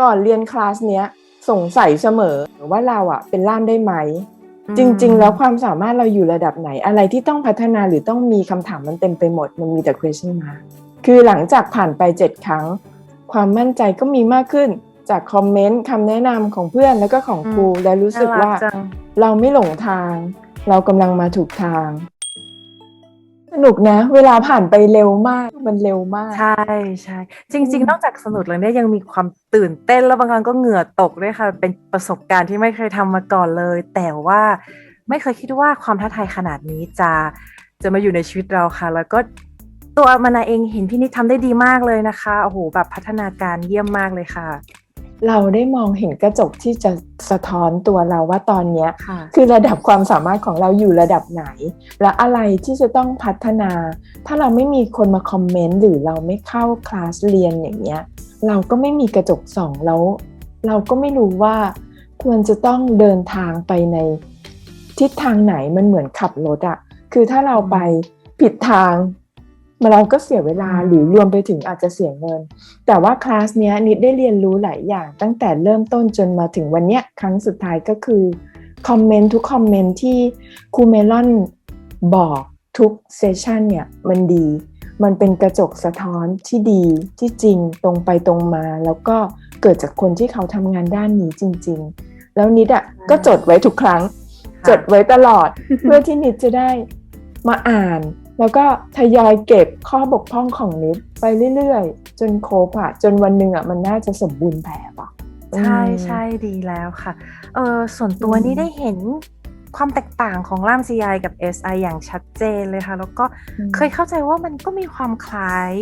ก่อนเรียนคลาสเนี้ยสงสัยเสมอว่าเราอะเป็นล่ามได้ไหม จริง ๆ แล้วความสามารถเราอยู่ระดับไหน อะไรที่ต้องพัฒนาหรือต้องมีคำถามมันเต็มไปหมด มันมีแต่ question mark คือหลังจากผ่านไป 7 ครั้ง ความมั่นใจก็มีมากขึ้นจากคอมเมนต์คำแนะนำของเพื่อนแล้วก็ของครูและรู้สึกว่าน่รัจังเราไม่หลงทาง เรากำลังมาถูกทาง สนุกนะ เวลาผ่านไปเร็วมากมันเร็วมาก ใช่ใช่จริงอืมๆนอกจากสนุกแล้วเนี่ยยังมีความตื่นเต้นแล้วบางครั้งก็เหงื่อตกด้วยค่ะ เป็นประสบการณ์ที่ไม่เคยทำมาก่อนเลย แต่ว่าไม่เคยคิดว่าความท้าทายขนาดนี้จะจะมาอยู่ในชีวิตเราค่ะ แล้วก็ตัวมานาเองเห็นพี่นิดทำได้ดีมากเลยนะคะโอ้โหแบบพัฒนาการเยี่ยมมากเลยค่ะ เราได้มองเห็นกระจกที่จะสะท้อนตัวเราว่าตอนเนี้ยค่ะคือระดับความสามารถของเราอยู่ระดับไหน และอะไรที่จะต้องพัฒนา ถ้าเราไม่มีคนมาคอมเมนต์หรือเราไม่เข้าคลาสเรียนอย่างเงี้ยเราก็ไม่มีกระจกส่องแล้ว เราก็ไม่รู้ว่าควรจะต้องเดินทางไปในทิศทางไหนมันเหมือนขับรถอะคือถ้าเราไปผิดทางมา เราก็เสียเวลาหรือรวมไปถึงอาจจะเสียเงิน แต่ว่าคลาสเนี้ยนิดได้เรียนรู้หลายอย่างตั้งแต่เริ่มต้นจนมาถึงวันเนี้ยครั้งสุดท้ายก็คือคอมเมนต์ทุกคอมเมนต์ที่ครูเมลอนบอกทุกเซสชันเนี่ยมันดี มันเป็นกระจกสะท้อนที่ดีที่จริงตรงไปตรงมา แล้วก็เกิดจากคนที่เขาทำงานด้านนี้จริง ๆ แล้วนิดอะ่ะก็จดไว้ทุกครั้ง จดไว้ตลอดเพื่อที่นิดจะได้มาอ่าน แล้วก็ทยอยเก็บข้อบกพร่องของนิดไปเรื่อยๆ จนครบอะจนวันหนึ่งอะมันน่าจะสมบูรณ์แบบอะใช่อืมใช่ดีแล้วค่ะเออส่วนตัวอืมนี้ได้เห็นความแตกต่างของล่าม CI กับ SI อย่างชัดเจนเลยค่ะ แล้วก็เคยเข้าใจว่ามันก็มีความคล้าย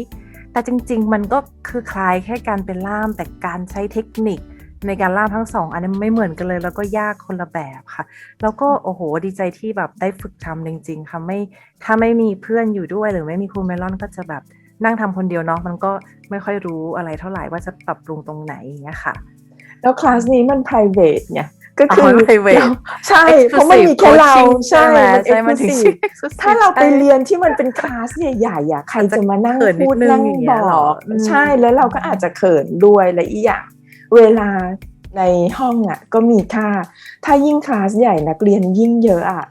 แต่จริง ๆ มันก็คือคล้ายแค่การเป็นล่ามแต่การใช้เทคนิค ในการล่ามทั้งสองอันนี้ไม่เหมือนกันเลย แล้วก็ยากคนละแบบค่ะ แล้วก็โอ้โหดีใจที่แบบได้ฝึกทำจริง ๆค่ะไม่ถ้าไม่มีเพื่อนอยู่ด้วย หรือไม่มีครูเมลอนก็จะแบบนั่งทำคนเดียวเนาะมันก็ไม่ค่อยรู้อะไรเท่าไหร่ว่าจะปรับปรุงตรงไหนอย่างเงี้ยค่ะ แล้วคลาสนี้มัน private ไงก็คืออ๋อมัน private เราใช่ เพราะมันมีแค่เรา Exclusive ใช่ไหมมันใช่มันถึง exclusive ชื่อ exclusive ถ้าเราไปใช่เรียนที่มันเป็นคลาสใหญ่ๆอะใครจะมานั่งเขินนิดพูดนึงนั่งอย่างเงี้บยเหรออกอืมใช่แล้วเราก็อาจจะเขินด้วยและอีกอย่าง เวลาในห้องอะก็มีค่า ถ้ายิ่งคลาสใหญ่นักเรียนยิ่งเยอะอะ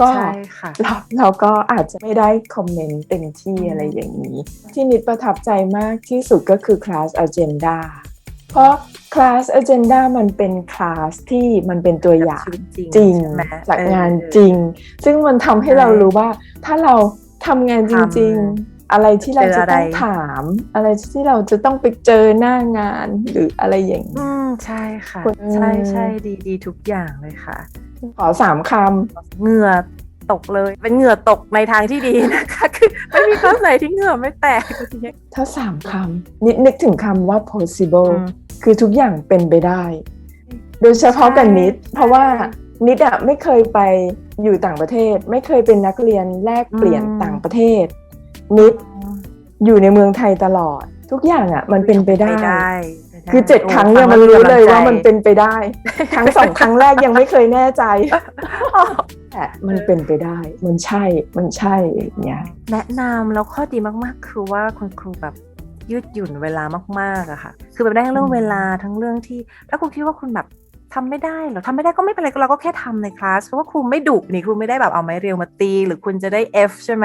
ก็ใช่ค่ะเราเราก็อาจจะไม่ได้คอมเมนต์เต็มที่อืมอะไรอย่างนี้ ที่นิดประทับใจมากที่สุดก็คือคลาส Agenda เพราะคลาส Agenda มันเป็นคลาสที่มันเป็นตัวอย่างชีวิตจริงจริงใช่ไหมจากงานเออจริง ซึ่งมันทำให้ใช่เรารู้ว่าถ้าเราทำงานจริง ๆ อะไรที่เราเจอจะอะไรต้องถาม อะไรที่เราจะต้องไปเจอหน้างานหรืออะไรอย่างนี้อืมใช่ค่ะคนใช่ใช่ดีดีทุกอย่างเลยค่ะ ขอสามคเหงื่อตกเลย เป็นเหงื่อตกในทางที่ดีนะคะ คือไม่มีครั้งไหนที่เหงื่อไม่แตกอย่างเงี้ยำถ้าสามคำนิดนึกถึงคำว่า possible อืมคือทุกอย่างเป็นไปได้ โดยเฉพาะกับใช่นิด เพราะว่านิดอะไม่เคยไปอยู่ต่างประเทศ ไม่เคยเป็นนักเรียนแลกเปลี่ยนต่างประเทศ นิด อยู่ในเมืองไทยตลอด ทุกอย่างอะมันเป็นไปได้ไปได้คือเจ็ดโครั้งเนี่ยฟัมันรู้เลยกำว่าใจมันเป็นไปได้ ครั้งสองครั้งแรกยังไม่เคยแน่ใจแต่มันเป็นไปได้ มันใช่ มันใช่อย่างเงี้ยแนะนำแล้วข้อดีมากๆ คือว่าคุณครูแบบยืดหยุ่นเวลามากๆอะค่ะ คือแบบได้ทั้งเรื่องอืมเวลาทั้งเรื่องที่ ถ้าคุณคิดว่าคุณแบบ ทำไม่ได้เหรอทำไม่ได้ก็ไม่เป็นไรเราก็แค่ทำในคลาสเพราะว่าครูไม่ดุนี่ครูไม่ได้แบบเอาไม้เรียวมาตี หรือคุณจะได้ F ใช่ไหม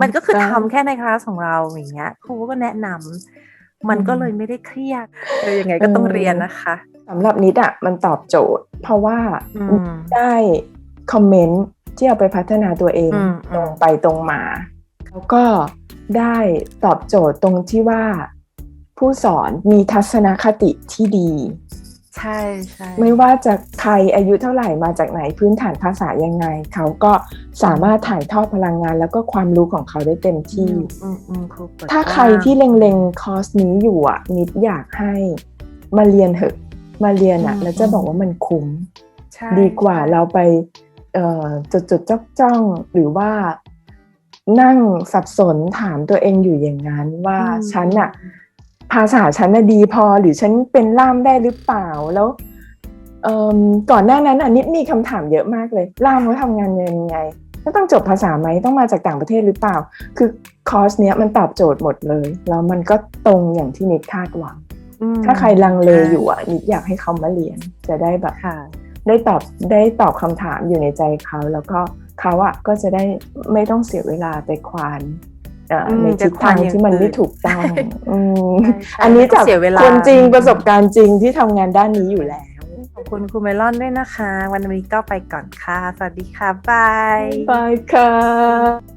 มันก็คือทำแค่ในคลาสของเราอย่างเงี้ยครูก็แนะนำมันก็เลยไม่ได้เครียดเออยังไงก็ต้องเรียนนะคะสำหรับนิดอะมันตอบโจทย์ เพราะว่าอืมได้คอมเมนต์ที่เอาไปพัฒนาตัวเองอืมตรงไปตรงมา แล้วก็ได้ตอบโจทย์ตรงที่ว่าผู้สอนมีทัศนคติที่ดี ใช่ใช่ไม่ว่าจะใครอายุเท่าไหร่มาจากไหนพื้นฐานภาษายังไง เขาก็สามารถถ่ายทอดพลังงาน แล้วก็ความรู้ของเขาได้เต็มอืที่มอืมอืมครูเปิดถ้าใครว่งที่เล็งๆคอร์สนี้อยู่อะ นิดอยากให้มาเรียนเถอะมาเรียนอะอืมแล้วจะบอกว่ามันคุ้มใช่ดีกว่าใช่เราไปเอ่อจดจดจ้องจ้องๆหรือว่านั่งสับสนถามตัวเองอยู่อย่างนั้นว่าอืมฉันอะ ภาษาฉันน่ะดีพอหรือฉันเป็นล่ามได้หรือเปล่าแล้วเอิ่มก่อนหน้านั้นอันนิดมีคำถามเยอะมากเลย ล่ามเขาทำงานยังไงก็ต้องจบภาษาไหมต้องมาจากต่างประเทศหรือเปล่า คือคอร์สเนี้ยมันตอบโจทย์หมดเลย แล้วมันก็ตรงอย่างที่นิดคาดหวังอืมถ้าใครลังเลอยู่อะนิดอยากให้เขามาเรียน จะได้แบบค่ะได้ตอบได้ตอบคำถามอยู่ในใจเขา แล้วก็เขาอะก็จะได้ไม่ต้องเสียเวลาไปควานเอ่ออม ในทิศทางจะควานอย่างที่มันไม่อื่นถูกต้องอืมใช่ใช่อันนี้จากเสียเวลาคนจริงประสบการณ์จริงที่ทำงานด้านนี้อยู่แล้ว ขอบคุณครูเมลอนด้วยนะคะ วันนี้ก็ไปก่อนค่ะ สวัสดีค่ะบายบายค่ะ